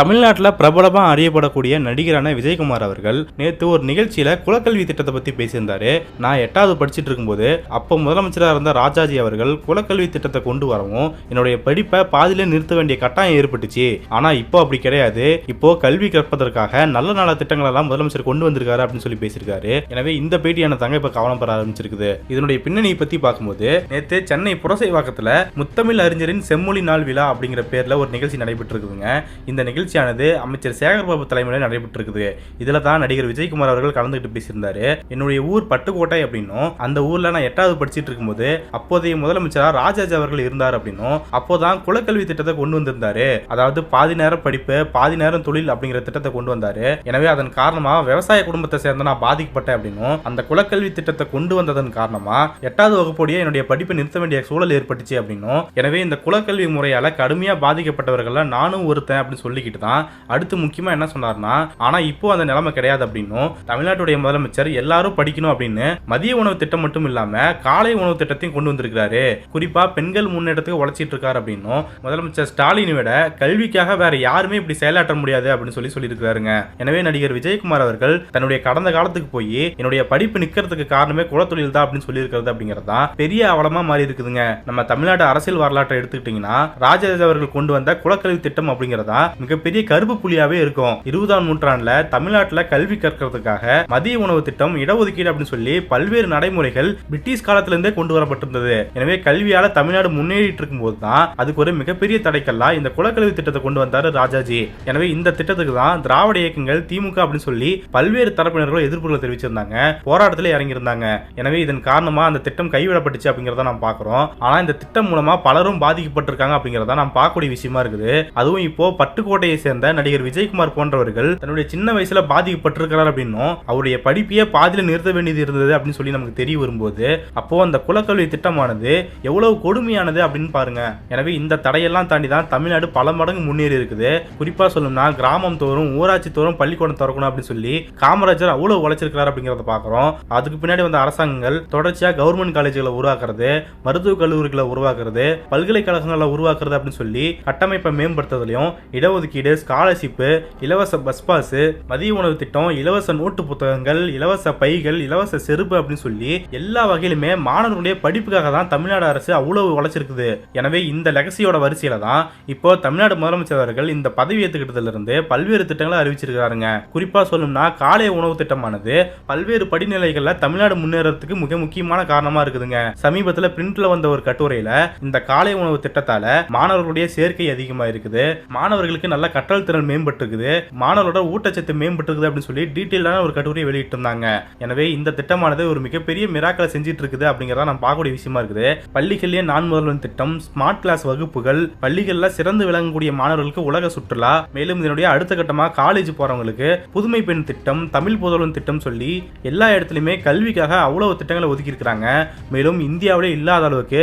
தமிழ்நாட்டில் பிரபலமாக அறியப்படக்கூடிய நடிகரான விஜயகுமார் அவர்கள் நேற்று ஒரு நிகழ்ச்சியில் குலக்கல்வி திட்டத்தை பற்றி பேசியிருந்தாரு. நான் எட்டாவது படிச்சுட்டு இருக்கும்போது அப்போ முதலமைச்சராக இருந்த ராஜாஜி அவர்கள் குலக்கல்வி திட்டத்தை கொண்டு வரவும் என்னுடைய படிப்பை பாதியிலே நிறுத்த வேண்டிய கட்டாயம் ஏற்பட்டுச்சு. ஆனால் இப்போ அப்படி கிடையாது. இப்போ கல்வி கற்பதற்காக நல்ல நல்ல திட்டங்கள் எல்லாம் முதலமைச்சர் கொண்டு வந்திருக்காரு அப்படின்னு சொல்லி பேசியிருக்காரு. எனவே இந்த பேட்டியான தாங்க இப்போ கவனம் பெற ஆரம்பிச்சிருக்குது. இதனுடைய பின்னணியை பற்றி பார்க்கும்போது நேற்று சென்னை புரசைவாக்கத்தில் முத்தமிழ் அறிஞரின் செம்மொழி நாள் விழா அப்படிங்கிற பேரில் ஒரு நிகழ்ச்சி நடைபெற்று இருக்குதுங்க இந்த நிகழ்ச்சியானது அமைச்சர் சேகர்பாபு தலைமையில் நடைபெற்றிருக்குது. இதில் தான் நடிகர் விஜயகுமார் அவர்கள் கலந்துக்கிட்டு பேசியிருந்தாரு. என்னுடைய ஊர் பட்டுக்கோட்டை அப்படின்னும் அந்த ஊரில் நான் எட்டாவது படிச்சிட்டு இருக்கும்போது அப்போதைய முதலமைச்சராக ராஜாஜி அவர்கள் இருந்தார் அப்படின்னும் அப்போதான் குலக்கல்வி திட்டத்தை கொண்டு வந்திருந்தாரு. அதாவது பாதி நேரம் படிப்பு பாதி நேரம் தொழில் அப்படிங்கிற திட்டத்தை கொண்டு வந்தாரு. எனவே அதன் காரணமாக விவசாய குடும்பத்தை சேர்ந்த நான் பாதிக்கப்பட்டேன் அப்படின்னும் அந்த குலக்கல்வி திட்டத்தை கொண்டு வந்ததன் காரணமா எட்டாவது வகுப்போடைய என்னுடைய படிப்பை நிறுத்த வேண்டிய சூழல் ஏற்பட்டுச்சு அப்படின்னும் எனவே இந்த குலக்கல்வி முறையால கடுமையா பாதிக்கப்பட்டவர்கள நானும் ஒருத்தன் அப்படின்னு சொல்லிக்கிட்டு தான். அடுத்து முக்கியமா என்ன சொன்னார்னா ஆனா இப்போ அந்த நிலைமை கிடையாது அப்படின்னும். தமிழ்நாட்டுடைய முதலமைச்சர் எல்லாரும் படிக்கணும் அப்படின்னு மதிய உணவு திட்டம் மட்டும் இல்லாம காலை உணவு திட்டத்தையும் கொண்டு வந்திருக்கிறாரு. குறிப்பா பெண்கள் முன்னேற்றத்துக்கு உழைச்சிட்டு இருக்காரு அப்படின்னும். முதலமைச்சர் ஸ்டாலினை விட கல்விக்காக வேற யாருமே இப்படி செயலாற்ற முடியாது அப்படின்னு சொல்லி சொல்லியிருக்காருங்க எனவே நடிகர் விஜயகுமார் அவர்கள் தன்னுடைய கடந்த காலத்துக்கு போய் என்னுடைய படிப்பு நிக்கிறதுக்கு காரணமே குலத்தொழில் தான் அப்படின்னு சொல்லியிருக்கிறது அப்படிங்கிறது தான் பெரிய அவலமா மாறி இருக்குதுங்க. நம்ம தமிழ்நாடு அரசியல் வரலாற்றை எடுத்துக்கிட்டீங்கன்னா ராஜராஜ அவர்கள் கொண்டு வந்த குலக்கல்வி திட்டம் அப்படிங்கிறதா மிகப்பெரிய கருப்பு புள்ளியாவே இருக்கும். இருபதாம் நூற்றாண்டுல தமிழ்நாட்டுல கல்வி கற்கிறதுக்காக மதிய உணவு திட்டம் இடஒதுக்கீடு அப்படின்னு சொல்லி பல்வேறு நடைமுறைகள் பிரிட்டிஷ் காலத்திலிருந்தே கொண்டு வரப்பட்டிருந்தது. எனவே கல்வியால தமிழ்நாடு முன்னேறிட்டு இருக்கும்போது தான் அதுக்கு ஒரு மிகப்பெரிய தடைக்கல்லா இந்த குலக்கல்வி திட்டத்தை கொண்டு வந்தாரு ராஜாஜி. எனவே இந்த திட்டத்துக்கு தான் திராவிட இயக்கங்கள் திமுக அப்படின்னு சொல்லி பல்வேறு தரப்பினர்களும் எதிர்ப்புகளை தெரிவிச்சிருந்தாங்க. போராட்டத்தில் இறங்கியிருந்தாங்க. எனவே இதன் காரணமா அந்த திட்டம் கைவிடப்பட்டுச்சு அப்படிங்கிறத நாம் பார்க்குறோம். ஆனா இந்த திட்டம் மூலமா பலரும் பாதிக்கப்பட்டிருக்காங்க அப்படிங்கிறத நாம் பார்க்கக்கூடிய விஷயமா இருக்குது. அதுவும் இப்போ பட்டுக்கோட்டை துறையை சேர்ந்த நடிகர் விஜயகுமார் போன்றவர்கள் தன்னுடைய சின்ன வயசுல பாதிக்கப்பட்டிருக்கிறார் அப்படின்னும் அவருடைய படிப்பையே பாதியில் நிறுத்த வேண்டியது இருந்தது அப்படின்னு சொல்லி நமக்கு தெரிய வரும்போது அப்போ அந்த குலக்கல்வி திட்டமானது எவ்வளவு கொடுமையானது அப்படின்னு பாருங்க. எனவே இந்த தடையெல்லாம் தாண்டி தான் தமிழ்நாடு பல மடங்கு முன்னேறி இருக்குது. குறிப்பா சொல்லணும்னா கிராமம் தோறும் ஊராட்சி தோறும் பள்ளிக்கூடம் திறக்கணும் அப்படின்னு சொல்லி காமராஜர் அவ்வளவு உழைச்சிருக்கிறார் அப்படிங்கறத பாக்குறோம். அதுக்கு பின்னாடி வந்த அரசாங்கங்கள் தொடர்ச்சியா கவர்மெண்ட் காலேஜ்களை உருவாக்குறது மருத்துவக் கல்லூரிகளை உருவாக்குறது பல்கலைக்கழகங்களை உருவாக்குறது அப்படின்னு சொல்லி கட்டமைப்பை மேம்படுத்துறதுலையும் இடஒதுக்கீடு ஸ்காலர்ஷிப்பு இலவச பஸ் பாஸ் மதிய உணவு திட்டம் இலவச நோட்டு புத்தகங்கள் இலவச பைகள் இலவச செருப்பு அப்படின்னு சொல்லி எல்லா வகையிலுமே மாணவர்களுடைய படிப்புக்காக தான் தமிழ்நாடு அரசு அவ்வளவு உழைச்சிருக்குது. எனவே இந்த லெகசியோட வரிசையில தான் இப்போ தமிழ்நாடு முதலமைச்சர் அவர்கள் இந்த பதவி ஏற்றுக்கிட்டதுல இருந்து பல்வேறு திட்டங்களை அறிவிச்சிருக்காருங்க குறிப்பா சொல்லணும்னா காலை உணவு திட்டமானது பல்வேறு படிநிலைகள்ல தமிழ்நாடு முன்னேறதுக்கு மிக முக்கியமான காரணமா இருக்குதுங்க. சமீபத்துல பிரிண்ட்ல வந்த ஒரு கட்டுரையில இந்த காலை உணவு திட்டத்தால மாணவர்களுடைய சேர்க்கை அதிகமா இருக்குது மாணவர்களுக்கு நல்ல கற்றல் திறன் மேம்பட்டிருக்குது. மாணவரோட ஊட்டச்சத்து மேம்பட்டிருக்குது அப்படின்னு சொல்லி டீட்டெயிலான ஒரு கட்டுரையை வெளியிட்டிருந்தாங்க. எனவே இந்த திட்டமானது ஒரு மிகப்பெரிய மிராக்களை செஞ்சிட்டு இருக்குது அப்படிங்கறத நம்ம பார்க்கக்கூடிய விஷயமா இருக்குது. பள்ளிகளிலே நான் முதல்வன் திட்டம் ஸ்மார்ட் கிளாஸ் வகுப்புகள் பள்ளிகளில் சிறந்து விளங்கக்கூடிய மாணவர்களுக்கு உலக சுற்றுலா மேலும் இதனுடைய அடுத்த கட்டமாக காலேஜ் போறவங்களுக்கு புதுமை பெண் திட்டம் தமிழ் புதல்வன் திட்டம் சொல்லி எல்லா இடத்துலையுமே கல்விக்காக அவ்வளவு திட்டங்களை ஒதுக்கி இருக்கிறாங்க மேலும் இந்தியாவிலே இல்லாத அளவுக்கு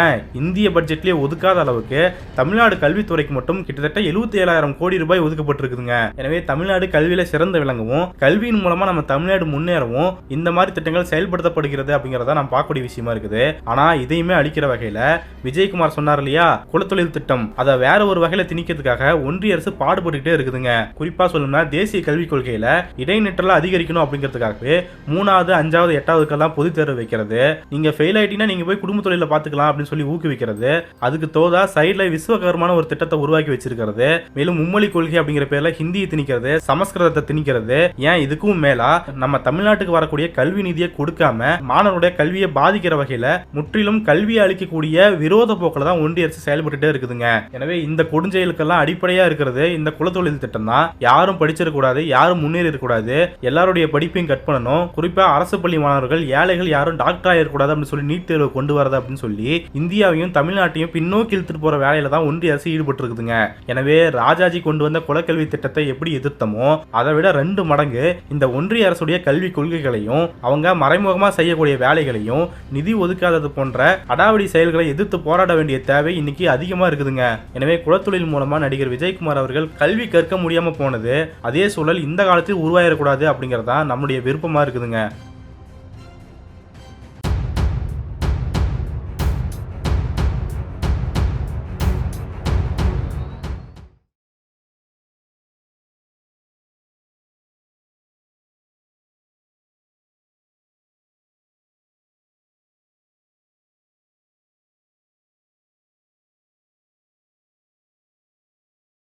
ஏன் இந்திய பட்ஜெட்லேயே ஒதுக்காத அளவுக்கு தமிழ்நாடு கல்வித்துறைக்கு மட்டும் கிட்டத்தட்ட எழுபத்தி ஏழாயிரம் கோடி ரூபாய் ஒதுக்கப்பட்டிருக்குதுங்க. எனவே தமிழ்நாடு கல்வியில சிறந்து விளங்கவும் கல்வியின் மூலமா நம்ம தமிழ்நாடு முன்னேறவும் இந்த மாதிரி திட்டங்கள் செயல்படுத்தப்படுகிறது அப்படிங்கறத நம்ம பார்க்கக்கூடிய விஷயமா இருக்குது. ஆனா இதையுமே அளிக்கிற வகையில விஜயகுமார் சொன்னார் இல்லையா? குலத்தொழில் திட்டம். அதை வேற ஒரு வகையில திணிக்கிறதுக்காக ஒன்றிய அரசு பாடுபட்டுக்கிட்டே இருக்குதுங்க. குறிப்பா சொல்லணும்னா தேசிய கல்விக் கொள்கையில இடைநிற்றல அதிகரிக்கணும் அப்படிங்கிறதுக்காகவே மூணாவது அஞ்சாவது எட்டாவதுக்கெல்லாம் பொது தேர்வு வைக்கிறது. நீங்க ஃபெயில் ஆயிட்டீங்கன்னா நீங்க போய் குடும்ப தொழில பாத்துக்கலாம் அப்படின்னு சொல்லி ஊக்குவிக்கிறது. அதுக்கு தோதா சைட்ல விஸ்வகரமான ஒரு திட்டத்தை உருவாக்கி வச்சிருக்கிறது. மேலும் மும்மொழி கொள்கை அப்படிங்கிற பேர்ல ஹிந்தியை திணிக்கிறது சமஸ்கிருதத்தை திணிக்கிறது ஏன் இதுக்கும் மேலா நம்ம தமிழ்நாட்டுக்கு வரக்கூடிய கல்வி நிதியை கொடுக்காம மாணவருடைய கல்வியை பாதிக்கிற வகையில முற்றிலும் கல்வியை அளிக்கக்கூடிய விரோத போக்கில் தான் ஒன்றிய அரசு செயல்பட்டுட்டே இருக்குதுங்க. எனவே இந்த கொடுஞ்செயலுக்கெல்லாம் அடிப்படையா இருக்கிறது இந்த குலத்தொழில் திட்டம் தான். யாரும் படிச்சிடக்கூடாது யாரும் முன்னேறி இருக்கக்கூடாது எல்லாருடைய படிப்பையும் கட் பண்ணணும். குறிப்பா அரசு பள்ளி மாணவர்கள் ஏழைகள் யாரும் டாக்டர் ஆயிடக்கூடாது அப்படின்னு சொல்லி நீட் தேர்வு கொண்டு வரது அப்படின்னு சொல்லி இந்தியாவையும் தமிழ்நாட்டையும் பின்னோக்கி இழுத்துட்டு போற வேலையில தான் ஒன்றிய அரசு ஈடுபட்டு இருக்குதுங்க எனவே ராஜா ராஜாஜி கொண்டு வந்த குலக்கல்வி திட்டத்தை எப்படி எதிர்த்தமோ அதை விட ரெண்டு மடங்கு இந்த ஒன்றிய அரசுடைய கல்வி கொள்கைகளையும் அவங்க மறைமுகமாக செய்யக்கூடிய வேலைகளையும் நிதி ஒதுக்காதது போன்ற அடாவடி செயல்களை எதிர்த்து போராட வேண்டிய தேவை இன்னைக்கு அதிகமாக இருக்குதுங்க. எனவே குலத்தொழில் மூலமா நடிகர் விஜயகுமார் அவர்கள் கல்வி கற்க முடியாம போனது அதே சூழல் இந்த காலத்தில் உருவாயிடக்கூடாது அப்படிங்கறதா நம்முடைய விருப்பமா இருக்குதுங்க.